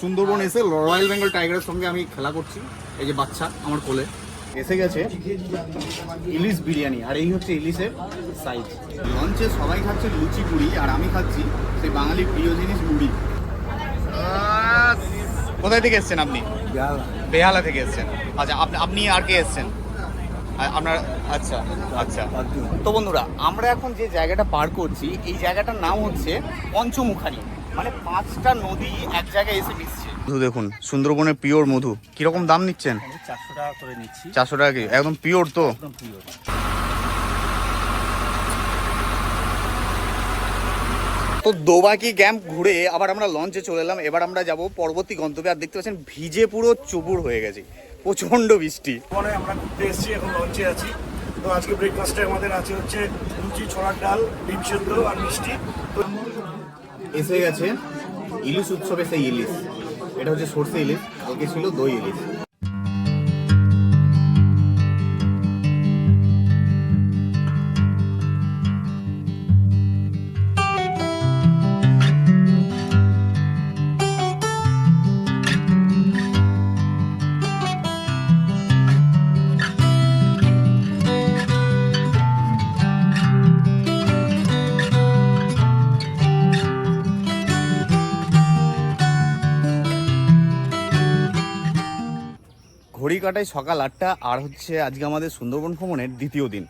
সুন্দরবন এসে রয়্যাল বেঙ্গল টাইগারের সঙ্গে আমি খেলা করছি এই যে বাচ্চা আমার কোলে। এসে গেছে ইলিশ বিরিয়ানি আর এই হচ্ছে ইলিশের সাইজ লঞ্চে সবাই খাচ্ছে লুচি পুরি আর আমি খাচ্ছি সেই বাঙালির প্রিয় জিনিস মুড়ি। কোথায় থেকে এসেছেন আপনি? বেহালা। থেকে এসেছেন। আচ্ছা আপনি আর কে এসেছেন? আপনার আচ্ছা আচ্ছা। তো বন্ধুরা আমরা এখন যে জায়গাটা পার করছি এই জায়গাটার নাম হচ্ছে পঞ্চমুখারি মানে পাঁচটা নদী এক জায়গায় এসে মিশছে। মধু দেখুন সুন্দরবনের পিওর মধু। কীরকম দাম নিচ্ছেন? চারশো টাকা করে নিচ্ছি। চারশো টাকা কি? একদম পিওর তো? একদম পিওর। তো দোবাকি ক্যাম্প ঘুরে আবার আমরা লঞ্চে চলে এলাম। এবার আমরা যাব পরবর্তী গন্তব্যে। আর দেখতে পাচ্ছেন ভিজে পুরো চুবুর হয়ে গেছে। প্রচণ্ড বৃষ্টি। মানে আমরা ঘুরতে এসেছি এখন লঞ্চে আছি। তো আজকে ব্রেকফাস্টে আমাদের আছে হচ্ছে লুচি ছোলার ডাল ডিম সেদ্ধ আর মিষ্টি। তো এসে গেছে ইলিশ উৎসবে সেই ইলিশ। এটা হচ্ছে সর্ষে ইলিশ ওকে ছিল দই ইলিশ। ঘড়ি কাটায় সকাল আটটা, আর হচ্ছে আজকে আমাদের সুন্দরবন ভ্রমণের দ্বিতীয় দিন।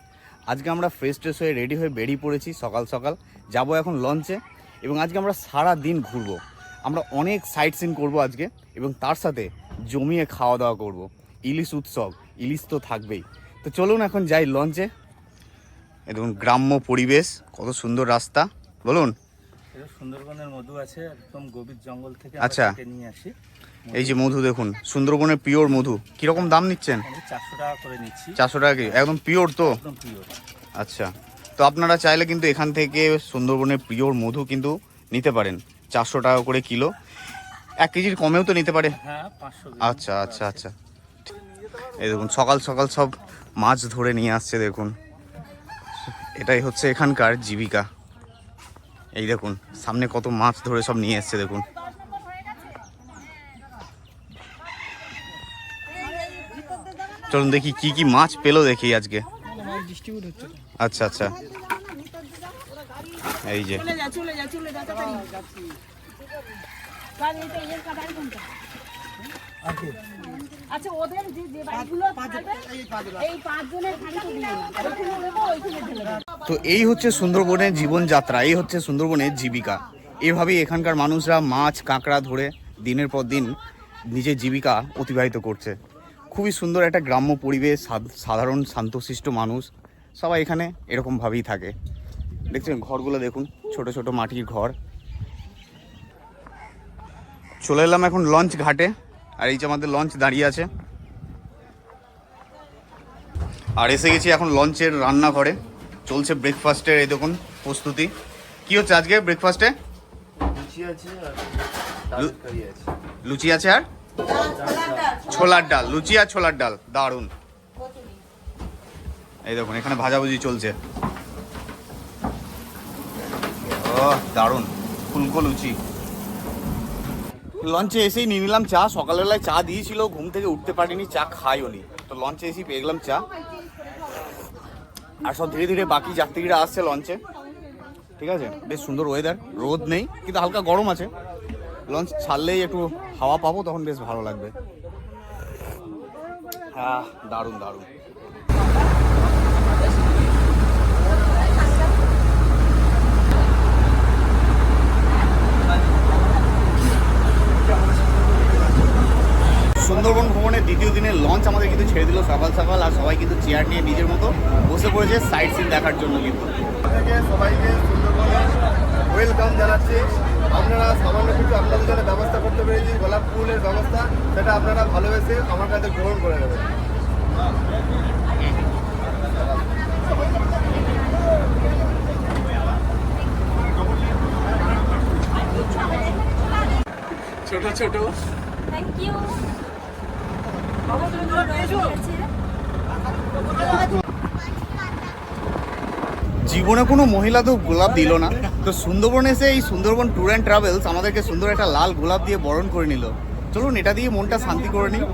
আজকে আমরা ফ্রেশ ট্রেশ হয়ে রেডি হয়ে বেরিয়ে পড়েছি সকাল সকাল। যাব এখন লঞ্চে এবং আজকে আমরা সারা দিন ঘুরবো। আমরা অনেক সাইট সিন করব আজকে, এবং তার সাথে জমিয়ে খাওয়া দাওয়া করব। ইলিশ উৎসব, ইলিশ তো থাকবেই। তো চলুন এখন যাই লঞ্চে দেখুন, গ্রাম্য পরিবেশ, কত সুন্দর রাস্তা। বলুন। সুন্দরবনের মধু আছে একদম গভীর জঙ্গল থেকে আচ্ছা। নিয়ে আসি। এই যে মধু দেখুন সুন্দরবনের পিওর মধু। কীরকম দাম নিচ্ছেন? চারশো টাকা করে নিচ্ছি। চারশো টাকা কি? একদম পিওর তো? একদম পিওর। আচ্ছা। তো আপনারা চাইলে কিন্তু এখান থেকে সুন্দরবনের পিওর মধু কিন্তু নিতে পারেন চারশো টাকা করে কিলো। এক কেজির কমেও তো নিতে পারে। হ্যাঁ আচ্ছা আচ্ছা আচ্ছা। এই দেখুন সকাল সকাল সব মাছ ধরে নিয়ে আসছে দেখুন। এটাই হচ্ছে এখানকার জীবিকা। এই দেখুন, সামনে কত মাছ ধরে সব নিয়ে এসছে, দেখুন। চলুন দেখি কি কি মাছ পেল দেখি আজকে। আচ্ছা আচ্ছা। এই যে। আচ্ছা ওদের যে যে বাড়িগুলো থাকবে এই পাঁচজনের খালি তো দিয়ে ওইখানে দেবো ওইখানে দেবো। তো এই হচ্ছে সুন্দরবনের জীবনযাত্রা এই হচ্ছে সুন্দরবনের জীবিকা। এভাবেই এখানকার মানুষরা মাছ কাঁকড়া ধরে দিনের পর দিন নিজের জীবিকা অতিবাহিত করছে। খুবই সুন্দর একটা গ্রাম্য পরিবেশ সাধারণ শান্তশিষ্ট মানুষ সবাই এখানে এরকমভাবেই থাকে। দেখছেন ঘরগুলো দেখুন ছোট ছোট মাটির ঘর। চলে এলাম এখন লঞ্চ ঘাটে। আর এই যে আমাদের লঞ্চ দাঁড়িয়ে আছে। আর এসে গেছি এখন লঞ্চের রান্নাঘরে। চলছে ব্রেকফাস্টের এই দেখুন প্রস্তুতি। কি হচ্ছে আজকে ব্রেকফাস্টে লুচি আছে আর ছোলার ডাল। লুচি আর ছোলার ডাল। দারুণ এই দেখুন এখানে ভাজাভুজি চলছে। ও দারুণ ফুলকো লুচি। লঞ্চে এসেই নিয়ে নিলাম চা। সকালবেলায় চা দিয়েছিল, ঘুম থেকে উঠতে পারিনি, চা খাইও নি। তো লঞ্চে এসেই পেয়ে গেলাম চা। আর সব ধীরে ধীরে বাকি যাত্রীরা আসছে লঞ্চে ঠিক আছে? বেশ সুন্দর ওয়েদার রোদ নেই, কিন্তু হালকা গরম আছে। লঞ্চ ছাড়লেই একটু হাওয়া পাবো, তখন বেশ ভালো লাগবে। হ্যাঁ দারুণ দারুণ। সুন্দরবন ভ্রমণের দ্বিতীয় দিনের লঞ্চ আমাদের কিন্তু ছেড়ে দিল সকাল সকাল আর সবাই কিন্তু চেয়ার নিয়ে নিজের মতো বসে পড়েছে সাইড সিন দেখার জন্য কিন্তু। থেকে সবাইকে সুন্দরবনে ওয়েলকাম জানাচ্ছি। আপনারা সামান্য কিছু আপনাদের জন্য ব্যবস্থা করতে পেরেছি গোলাপ ফুলের ব্যবস্থা সেটা আপনারা ভালোবেসে আমার কাছে গ্রহণ করে নেবেন। ছোট ছোট থ্যাংক ইউ জীবনে কোনো মহিলা তো গোলাপ দিল না। তো সুন্দরবন এসে এই সুন্দরবন ট্যুর অ্যান্ড ট্রাভেলস আমাদেরকে সুন্দর একটা লাল গোলাপ দিয়ে বরণ করে নিল। চলুন, এটা দিয়ে মনটা শান্তি করে নিই।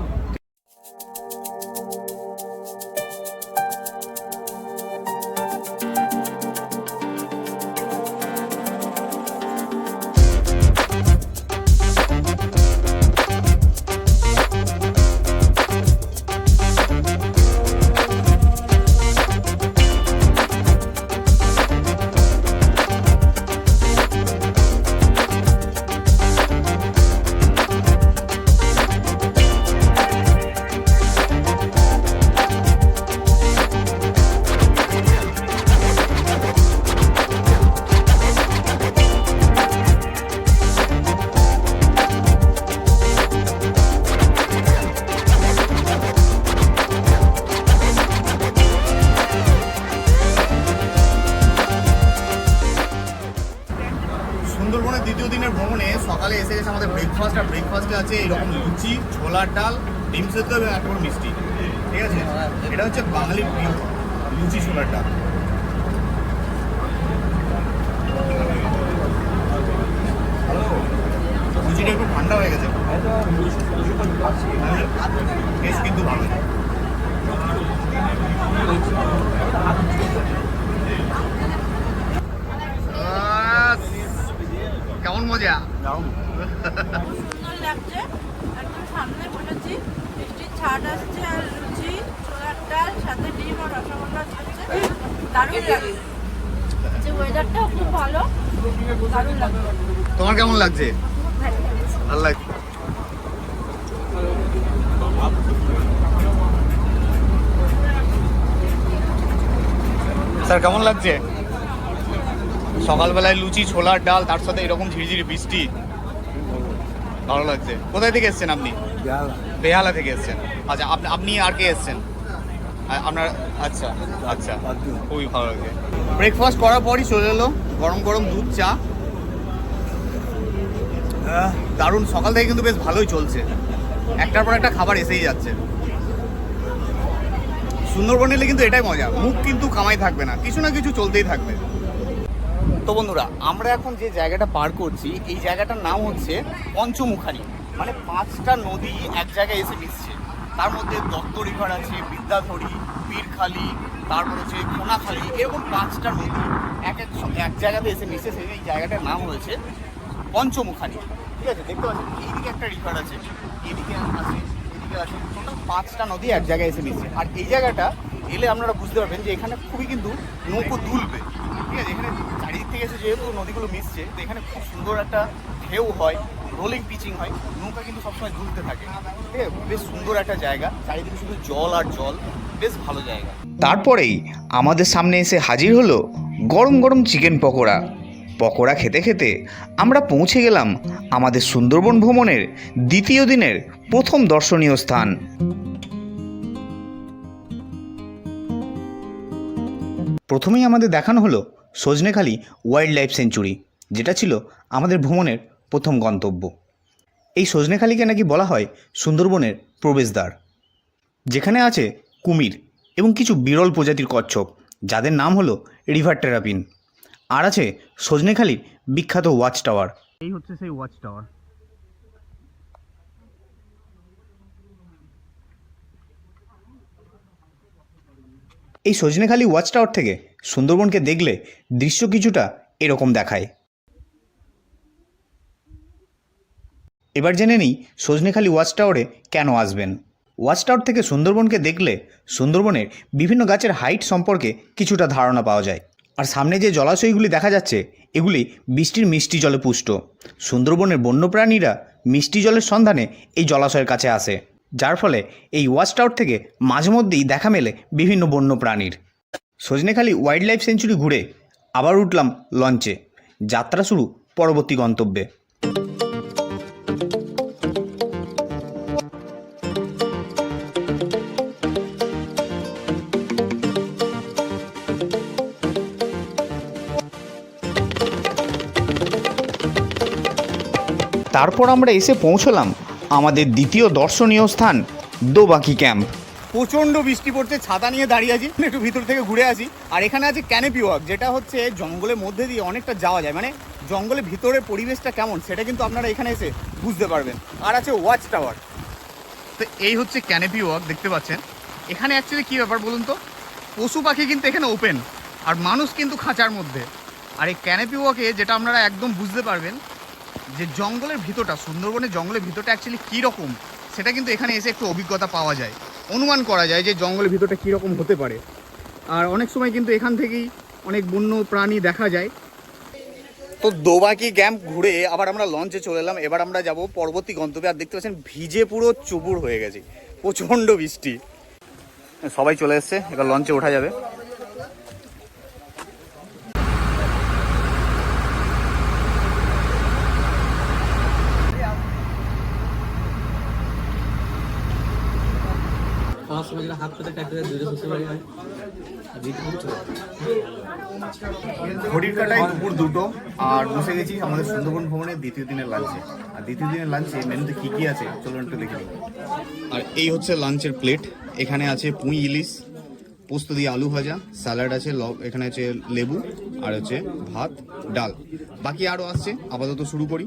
আছে এরকম লুচি, ছোলার ডাল, ডিম সেদ্ধ এবং একটা মিষ্টি। ঠিক আছে? এটা হচ্ছে বাঙালির প্রিয় লুচি, ছোলার ডাল। লুচিটা একটু ঠান্ডা হয়ে গেছে। টেস্ট কিন্তু ভালো আহ, কেমন মজা। সুন্দর লাগছে। একদম সামনে বসেছি। মিষ্টির ছাট আসছে আর লুচি ছোলার ডাল সাথে ডিম আর রসগোল্লা চলছে। দারুণ লাগে যে ওয়েদারটাও খুব ভালো। দারুণ লাগছে। তোমার কেমন লাগছে? ভালো লাগছে। স্যার কেমন লাগছে? সকালবেলায় লুচি ছোলার ডাল তার সাথে এরকম ঝিরিঝিরি বৃষ্টি। ভালো লাগছে। কোথায় থেকে এসেছেন আপনি? বেহালা। থেকে এসেছেন। আচ্ছা আপনি আপনি আর কে এসেছেন? আপনার আচ্ছা আচ্ছা। খুবই ভালো লাগছে। ব্রেকফাস্ট করার পরই চলে এলো। গরম গরম দুধ চা। দারুণ। সকাল থেকে কিন্তু বেশ ভালোই চলছে। একটার পর একটা খাবার এসেই যাচ্ছে। সুন্দরবন এলে কিন্তু এটাই মজা। মুখ কিন্তু কামাই থাকবে না। কিছু না কিছু চলতেই থাকবে। তো বন্ধুরা, আমরা এখন যে জায়গাটা পার করছি, এই জায়গাটার নাম হচ্ছে পঞ্চমুখারি মানে পাঁচটা নদী এক জায়গায় এসে মিশছে। তার মধ্যে দত্ত রিভার আছে, বিদ্যাধরী, পীরখালি, তারপর হচ্ছে কোনাখালি, এরকম পাঁচটা নদী এক এক এক জায়গাতে এসে মিশেছে এই জায়গাটার নাম হয়েছে পঞ্চমুখানি। ঠিক আছে, দেখতে পাচ্ছেন, এইদিকে একটা রিভার আছে এইদিকে আছে, এদিকে আছে, টোটাল পাঁচটা নদী এক জায়গায় এসে মিশছে। আর এই জায়গাটা এলে আপনারা বুঝতে পারবেন যে এখানে খুবই কিন্তু নৌকো দুলবে। ঠিক আছে, এখানে চারিদিক থেকে এসে যেহেতু নদীগুলো মিশছে, তো এখানে খুব সুন্দর একটা ঢেউ হয় রোলিং পিচিং হয়, নৌকা কিন্তু সবসময় দুলতে থাকে। বেশ সুন্দর একটা জায়গা, চারিদিকে শুধু জল আর জল, বেশ ভালো জায়গা। তারপরেই আমাদের সামনে এসে হাজির হলো গরম গরম চিকেন পকোড়া। পকোড়া খেতে খেতে আমরা পৌঁছে গেলাম আমাদের সুন্দরবন ভ্রমণের দ্বিতীয় দিনের প্রথম দর্শনীয় স্থান। প্রথমেই আমাদের দেখানো হলো সজনেখালি ওয়াইল্ড লাইফ সেঞ্চুরি যেটা ছিল আমাদের ভ্রমণের প্রথম গন্তব্য। এই সজনেখালিকে নাকি বলা হয় সুন্দরবনের প্রবেশদ্বার যেখানে আছে কুমির এবং কিছু বিরল প্রজাতির কচ্ছপ যাদের নাম হলো রিভার টেরাপিন আর আছে সজনেখালির বিখ্যাত ওয়াচ টাওয়ার এই হচ্ছে সেই ওয়াচ টাওয়ার এই সজনেখালি ওয়াচ টাওয়ার থেকে সুন্দরবনকে দেখলে দৃশ্য কিছুটা এরকম দেখায়। এবার জেনে নিই সজনেখালি ওয়াচ টাওয়ারে কেন আসবেন। ওয়াচ টাওয়ার থেকে সুন্দরবনকে দেখলে সুন্দরবনের বিভিন্ন গাছের হাইট সম্পর্কে কিছুটা ধারণা পাওয়া যায়। আর সামনে যে জলাশয়গুলি দেখা যাচ্ছে, এগুলি বৃষ্টির মিষ্টি জলে পুষ্ট। সুন্দরবনের বন্যপ্রাণীরা মিষ্টি জলের সন্ধানে এই জলাশয়ের কাছে আসে। যার ফলে এই ওয়াচ টাওয়ার থেকে মাঝে মধ্যেই দেখা মেলে বিভিন্ন বন্য প্রাণীর সজনেখালি ওয়াইল্ড লাইফ সেঞ্চুরি ঘুরে আবার উঠলাম লঞ্চে যাত্রা শুরু পরবর্তী গন্তব্যে। তারপর আমরা এসে পৌঁছলাম আমাদের দ্বিতীয় দর্শনীয় স্থান দোবাকি ক্যাম্প। প্রচণ্ড বৃষ্টি পড়ছে, ছাতা নিয়ে দাঁড়িয়ে আছি একটু ভিতর থেকে ঘুরে আসি। আর এখানে আছে ক্যানেপি ওয়াক যেটা হচ্ছে জঙ্গলের মধ্যে দিয়ে অনেকটা যাওয়া যায়। মানে জঙ্গলের ভিতরের পরিবেশটা কেমন, সেটা কিন্তু আপনারা এখানে এসে বুঝতে পারবেন। আর আছে ওয়াচ টাওয়ার তো এই হচ্ছে ক্যানেপি ওয়াক দেখতে পাচ্ছেন। এখানে অ্যাকচুয়ালি কী ব্যাপার বলুন তো? পশু পাখি কিন্তু এখানে ওপেন আর মানুষ কিন্তু খাঁচার মধ্যে। আর এই ক্যানেপি ওয়াকে যেটা আপনারা একদম বুঝতে পারবেন, যে জঙ্গলের ভিতরটা, সুন্দরবনের জঙ্গলের ভিতরটা অ্যাকচুয়ালি কীরকম সেটা কিন্তু এখানে এসে একটু অভিজ্ঞতা পাওয়া যায়। অনুমান করা যায় যে জঙ্গলের ভিতরটা কীরকম হতে পারে। আর অনেক সময় কিন্তু এখান থেকেই অনেক বন্য প্রাণী দেখা যায়। তো দোবাকি ক্যাম্প ঘুরে আবার আমরা লঞ্চে চলে এলাম। এবার আমরা যাব পরবর্তী গন্তব্যে। আর দেখতে পাচ্ছেন, ভিজে পুরো চুবুর হয়ে গেছে। প্রচণ্ড বৃষ্টি। সবাই চলে এসছে, এবার লঞ্চে ওঠা যাবে। ঘড়ির কাটায় দুপুর দুটো, আর বসে গেছি আমাদের সুন্দরবন ভ্রমণের দ্বিতীয় দিনের লাঞ্চে আর দ্বিতীয় দিনের লাঞ্চে মেনুতে কী কী আছে? চলুন একটু দেখে আর এই হচ্ছে লাঞ্চের প্লেট এখানে আছে পুঁই ইলিশ, পোস্ত দিয়ে আলু ভাজা, স্যালাড আছে এখানে আছে লেবু, আর হচ্ছে ভাত, ডাল। বাকি আরও আসছে, আপাতত শুরু করি।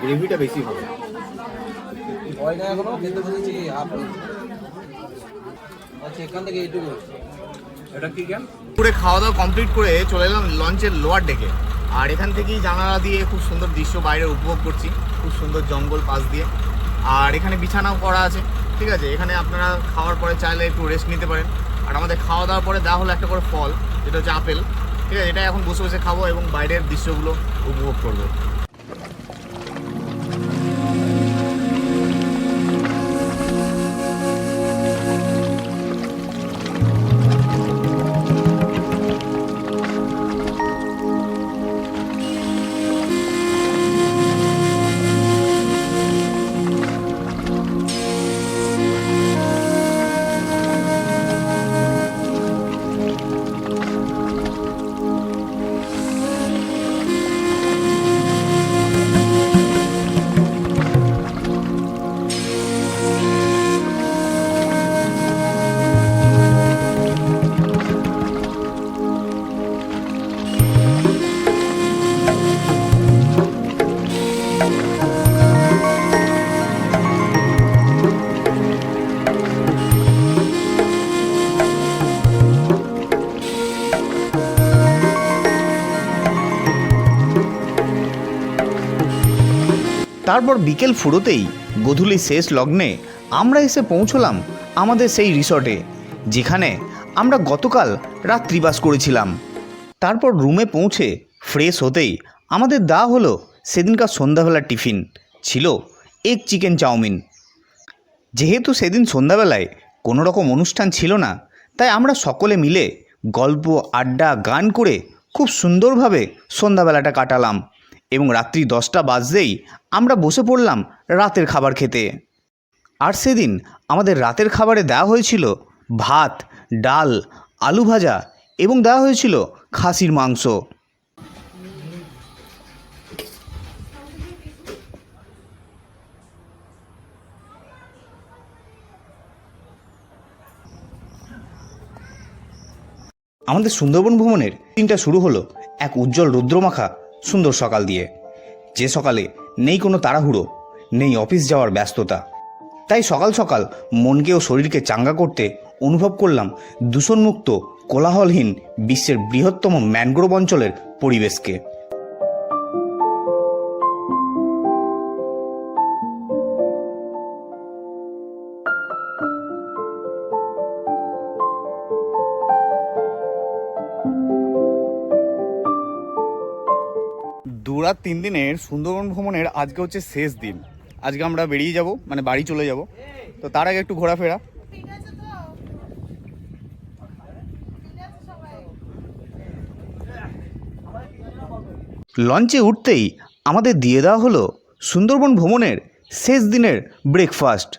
গ্রেভিটা বেশি ভালো পুরো খাওয়া দাওয়া কমপ্লিট করে চলে এলাম লঞ্চের লোয়ার ডেকে আর এখান থেকেই জানালা দিয়ে খুব সুন্দর দৃশ্য বাইরে উপভোগ করছি খুব সুন্দর জঙ্গল পাশ দিয়ে। আর এখানে বিছানাও করা আছে ঠিক আছে? এখানে আপনারা খাওয়ার পরে চাইলে একটু রেস্ট নিতে পারেন। আর আমাদের খাওয়া দাওয়ার পরে দেওয়া হলো একটা করে ফল যেটা হচ্ছে আপেল। ঠিক আছে এটা এখন বসে বসে খাব এবং বাইরের দৃশ্যগুলো উপভোগ করব। তারপর বিকেল ফুরোতেই গধূলি শেষ লগ্নে আমরা এসে পৌঁছলাম আমাদের সেই রিসর্টে, যেখানে আমরা গতকাল রাত্রিবাস করেছিলাম। তারপর রুমে পৌঁছে ফ্রেশ হতেই আমাদের দা হলো সেদিনকার সন্ধ্যাবেলার টিফিন, ছিল এক চিকেন চাউমিন। যেহেতু সেদিন সন্ধ্যাবেলায় কোনো রকম অনুষ্ঠান ছিল না, তাই আমরা সকলে মিলে গল্প, আড্ডা, গান করে খুব সুন্দরভাবে সন্ধ্যাবেলাটা কাটালাম। এবং রাত্রি দশটা বাজতেই আমরা বসে পড়লাম রাতের খাবার খেতে। আর সেদিন আমাদের রাতের খাবারে দেওয়া হয়েছিল ভাত, ডাল, আলু ভাজা এবং দেওয়া হয়েছিল খাসির মাংস। আমাদের সুন্দরবন ভ্রমণের দিনটা শুরু হলো এক উজ্জ্বল রুদ্রমাখা সুন্দর সকাল দিয়ে। যে সকালে নেই কোনো তাড়াহুড়ো, নেই অফিস যাওয়ার ব্যস্ততা। তাই সকাল সকাল মনকে ও শরীরকে চাঙ্গা করতে অনুভব করলাম দূষণমুক্ত, কোলাহলহীন বিশ্বের বৃহত্তম ম্যানগ্রোভ অঞ্চলের পরিবেশকে। দু তিন দিনের সুন্দরবন ভ্রমণের আজকে হচ্ছে শেষ দিন। আজকে আমরা বেরিয়ে যাব মানে বাড়ি চলে যাব। তো তার আগে একটু ঘোরাফেরা। লঞ্চে উঠতেই আমাদের দিয়ে দেওয়া হলো সুন্দরবন ভ্রমণের শেষ দিনের ব্রেকফাস্ট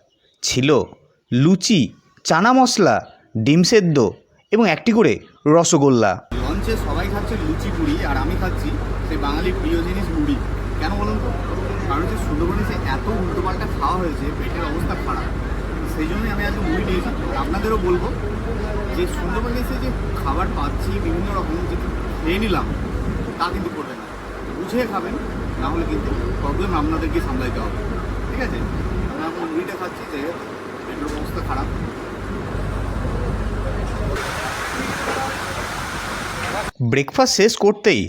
ছিল লুচি চানা মশলা ডিম সেদ্ধ এবং একটি করে রসগোল্লা। লঞ্চে সবাই খাচ্ছে লুচি পুরি আর আমি খাচ্ছি সেই বাঙালির প্রিয় জিনিস মুড়ি। কেন বলুন তো? কারণ হচ্ছে সুন্দরবনে যে এত উল্টোপাল্টা খাওয়া হয়েছে, পেটের অবস্থা খারাপ। সেই জন্যই আমি আজকে মুড়ি নিয়েছি। আপনাদেরও বলব যে সুন্দরবনে এসে যে খাবার পাচ্ছি, বিভিন্ন রকম যে খেয়ে নিলাম, তা কিন্তু করবে না। বুঝে খাবেন, না হলে কিন্তু প্রবলেম আপনাদেরকে সামলাইতে হবে। ঠিক আছে? আমি এখন মুড়িটা খাচ্ছি যে পেটের অবস্থা খারাপ। ব্রেকফাস্ট শেষ করতেই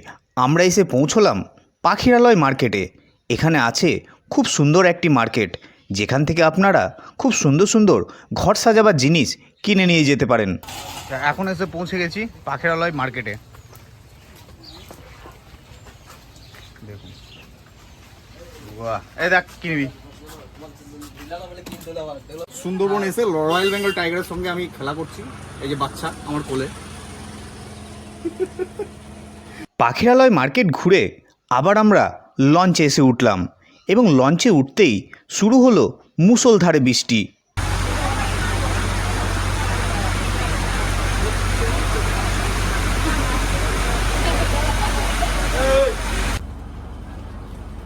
আমরা এসে পৌঁছলাম পাখিরালয় মার্কেটে। এখানে আছে খুব সুন্দর একটি মার্কেট। যেখান থেকে আপনারা খুব সুন্দর সুন্দর ঘর সাজাবার জিনিস কিনে নিয়ে যেতে পারেন। এখন এসে পৌঁছে গেছি পাখিরালয় মার্কেটে। সুন্দরবন এসে রয়্যাল বেঙ্গল টাইগারের সঙ্গে আমি খেলা করছি। এই যে বাচ্চা আমার কোলে। পাখিরালয় মার্কেট ঘুরে আবার আমরা লঞ্চে এসে উঠলাম এবং লঞ্চে উঠতেই শুরু হলো মুষলধারে বৃষ্টি।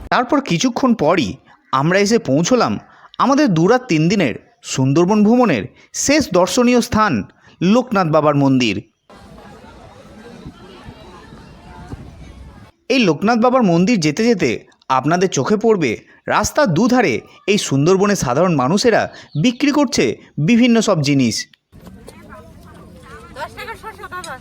তারপর কিছুক্ষণ পরই আমরা এসে পৌঁছলাম আমাদের দুরাত তিন দিনের সুন্দরবন ভ্রমণের শেষ দর্শনীয় স্থান লোকনাথ বাবার মন্দির। এই লোকনাথ বাবার মন্দির যেতে যেতে আপনাদের চোখে পড়বে রাস্তার দুধারে এই সুন্দরবনে সাধারণ মানুষেরা বিক্রি করছে বিভিন্ন সব জিনিস। দশ টাকার শসা বাবা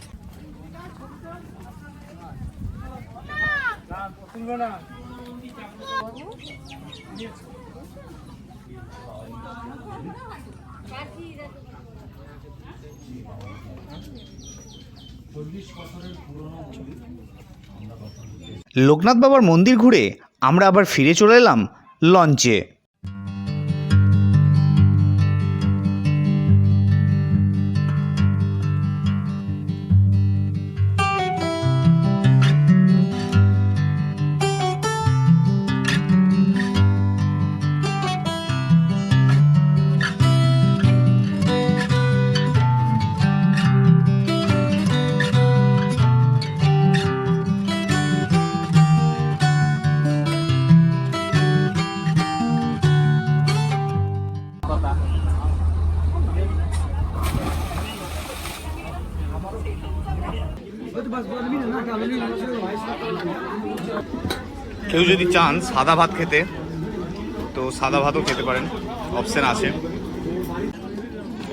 লোকনাথ বাবার মন্দির ঘুরে আমরা আবার ফিরে চলে এলাম লঞ্চে। কেউ যদি চান সাদা ভাত খেতে তো সাদা ভাতও খেতে পারেন। অপশান আছে।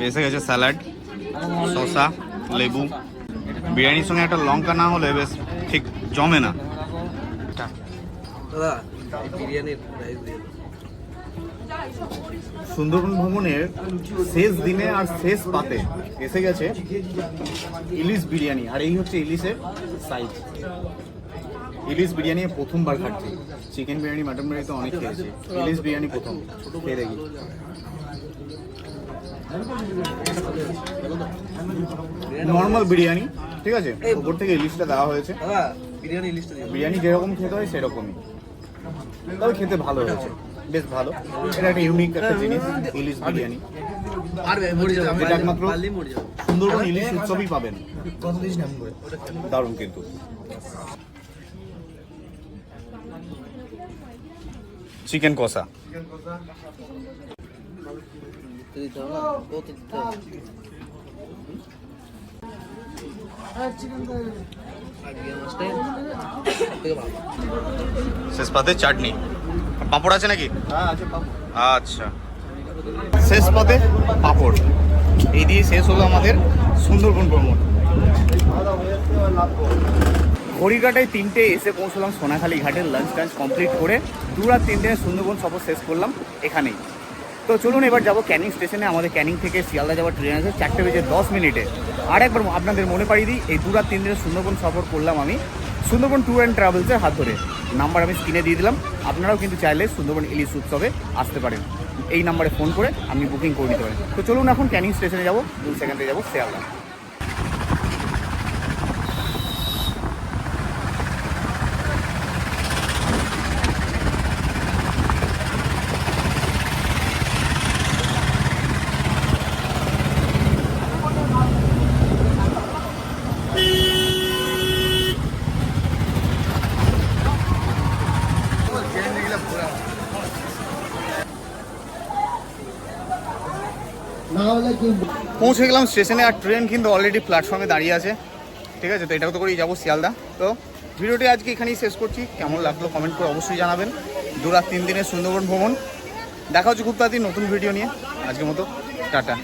এসে গেছে স্যালাড শসা লেবু। বিরিয়ানির সঙ্গে একটা লঙ্কা না হলে বেশ ঠিক জমে না। সুন্দরবন ভ্রমণের শেষ দিনে আর শেষ পাতে এসে গেছে ইলিশ বিরিয়ানি আর এই হচ্ছে ইলিশের সাইজ ইলিশ বিরিয়ানি প্রথমবার খাচ্ছি। চিকেন বিরিয়ানি, মাটন বিরিয়ানি তো অনেক খেয়েছি। ইলিশ বিরিয়ানি প্রথম। খেয়ে দেখি। নর্মাল বিরিয়ানি, ঠিক আছে? উপর থেকে ইলিশটা দেওয়া হয়েছে। বিরিয়ানি যেরকম খেতে হয় সেরকমই। তবে খেতে ভালো হয়েছে। বেশ ভালো। এটা একটা ইউনিক একটা জিনিস, ইলিশ বিরিয়ানি। সুন্দরবন ইলিশ উৎসবই পাবেন। দারুণ কিন্তু। চিকেন কষা। শেষ পাতে চাটনি। পাঁপড় আছে নাকি? আচ্ছা। শেষ পাতে পাঁপড়। এই দিয়ে শেষ হলো আমাদের সুন্দরবন ভ্রমণ। ঘড়িকাটায় তিনটে এসে পৌঁছলাম সোনাখালী ঘাটের লাঞ্চ টাঞ্চ কমপ্লিট করে দু রাত তিন দিনের সুন্দরবন সফর শেষ করলাম এখানেই। তো চলুন এবার যাব ক্যানিং স্টেশনে, আমাদের ক্যানিং থেকে শিয়ালদা যাওয়ার ট্রেন আছে, চারটে বেজে দশ মিনিটে। আর একবার আপনাদের মনে পাড়িয়ে দিই, এই দু রাত তিন দিনের সুন্দরবন সফর করলাম আমি। সুন্দরবন ট্যুর অ্যান্ড ট্রাভেলসের হাত ধরে। নাম্বার আমি স্ক্রিনে দিয়ে দিলাম, আপনারাও কিন্তু চাইলে সুন্দরবন ইলিশ উৎসবে আসতে পারেন। এই নাম্বারে ফোন করে আপনি বুকিং করে নিতে পারেন তো চলুন এখন ক্যানিং স্টেশনে যাব, দু সেকেন্ডে যাব শিয়ালদা। পৌঁছে গেলাম স্টেশনে আর ট্রেন কিন্তু অলরেডি প্ল্যাটফর্মে দাঁড়িয়ে আছে। ঠিক আছে, তো এটাও তো করেই যাব শিয়ালদা। তো ভিডিওটি আজকে এখানেই শেষ করছি। কেমন লাগল কমেন্ট করে অবশ্যই জানাবেন। দু রাত তিন দিনের সুন্দরবন ভ্রমণ। দেখা হচ্ছে খুব তাড়াতাড়ি নতুন ভিডিও নিয়ে। আজকের মতো, টাটা।